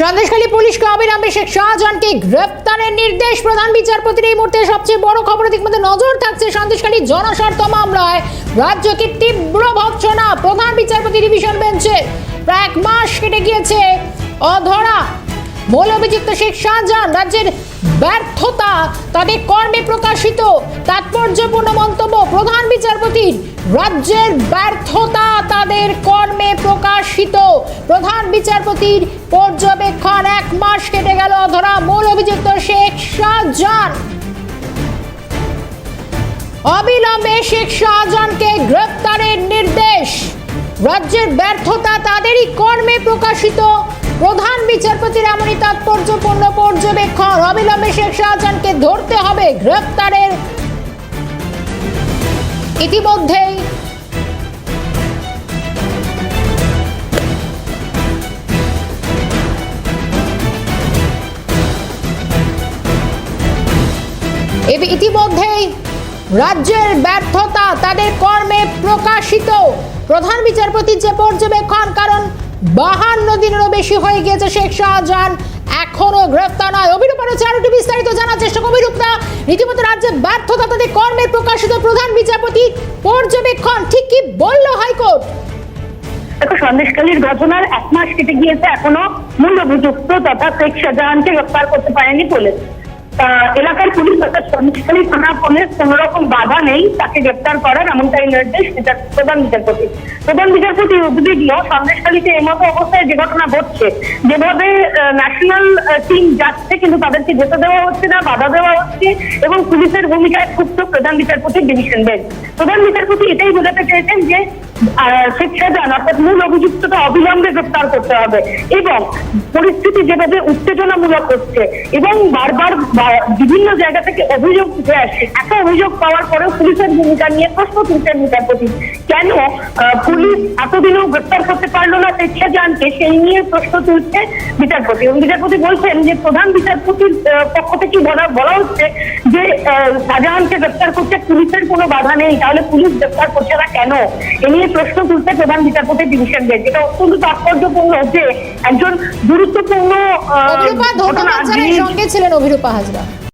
সন্দেশখালী পুলিশকে অবিলম্বে শেখ শাহজাহানকে গ্রেফতারের নির্দেশ প্রধান বিচারপতির এই মুহূর্তে সবচেয়ে বড় খবরের দিক মধ্যে নজর থাকছে সন্দেশখালী জনস্বার্থ মামলায়। রাজ্যকে তীব্র ভৎসনা প্রধান বিচারপতি ডিভিশন বেঞ্চে। প্রায় এক মাস কেটে গিয়েছে অধরা। মূল অভিযুক্ত শেখ শাহজাহান রাজ্যের ব্যর্থতা তাদের কর্মে প্রকাশিত তাৎপর্যপূর্ণ মন্তব্য প্রধান বিচারপতির রাজ্যের ব্যর্থতা তাদের কর্মে প্রকাশিত। প্রধান বিচারপতির পর্যবেক্ষণ এক মাস কেটে গেল ধরা মূল অভিযুক্ত শেখ শাহজাহান। অবিলম্বে শেখ শাহজাহানকে গ্রেফতারের নির্দেশ। রাজ্যের ব্যর্থতা তাদেরই কর্মে প্রকাশিত প্রধান বিচারপতির এমনই তাৎপর্যপূর্ণ পর্যবেক্ষণ। অবিলম্বে শেখ শাহজাহানকে ধরতে হবে গ্রেফতারের ইতিমধ্যেই ইতিমধ্যেই রাজ্যের ব্যর্থতা তাদের কর্মে প্রকাশিত। প্রধান বিচারপতির যে পর্যবেক্ষণ বাহান্ন দিনেরও বেশি হয়ে গিয়েছে শেখ শাহজাহান। এখনও গ্রেফতার নয়। অভিরূপা রয়েছে আরও একটু বিস্তারিত জানার চেষ্টা করব। অভিরূপা রীতিমতো রাজ্যের ব্যর্থতা, তাদের কর্মে প্রকাশিত প্রধান বিচারপতি পর্যবেক্ষণ, ঠিক কি বলল হাইকোর্ট? দেখো, সন্দেশখালীর ঘটনার এক মাস কেটে গিয়েছে এখনও মূল অভিযুক্ত তথা শেখ শাহজাহানকে গ্রেফতার করতে পারেনি পুলিশ। এলাকার পুলিশ অর্থাৎ সন্দেশখালী থানা পুলিশ কোন রকম বাধা নেই, তাকে গ্রেপ্তার করার এমনটাই নির্দেশ প্রধান বিচারপতি। প্রধান বিচারপতি উদ্বিগ্ন সন্দেশখালীতে এই মতো অবস্থায় যে ঘটনা ঘটছে, যেভাবে ন্যাশনাল টিম যাচ্ছে কিন্তু তাদেরকে যেতে দেওয়া হচ্ছে না, বাধা দেওয়া হচ্ছে এবং পুলিশের ভূমিকায় ক্ষুব্ধ প্রধান বিচারপতি ডিভিশন বেঞ্চ। প্রধান বিচারপতি এটাই বোঝাতে চেয়েছেন যে শেখ শাহজাহান অর্থাৎ মূল অভিযুক্তটা অবিলম্বে গ্রেফতার করতে হবে। এবং পরিস্থিতি যেভাবে উত্তেজনামূলক হচ্ছে, এবং বারবার বিভিন্ন জায়গা থেকে অভিযোগ উঠে আসছে এত অভিযোগ পাওয়ার পরেও পুলিশের ভূমিকা নিয়ে প্রশ্ন তুলছেন বিচারপতি। কেন পুলিশ এতদিনও গ্রেফতার করতে পারল না শেখ শাহজাহানকে সেই নিয়ে প্রশ্ন তুলছে বিচারপতি। এবং বিচারপতি বলছেন যে, প্রধান বিচারপতির পক্ষ থেকে বলা বলা হচ্ছে যে শাহজাহানকে গ্রেফতার করতে পুলিশের কোনো বাধা নেই, তাহলে পুলিশ গ্রেফতার করছে না কেন? এ নিয়ে প্রশ্ন তুলতে প্রধান বিচারপতি ডিভিশন বেঞ্চ। এটা অত্যন্ত তাৎপর্যপূর্ণ যে একজন গুরুত্বপূর্ণ ঘটনা ছিলেন অভিরূপা হাজরা।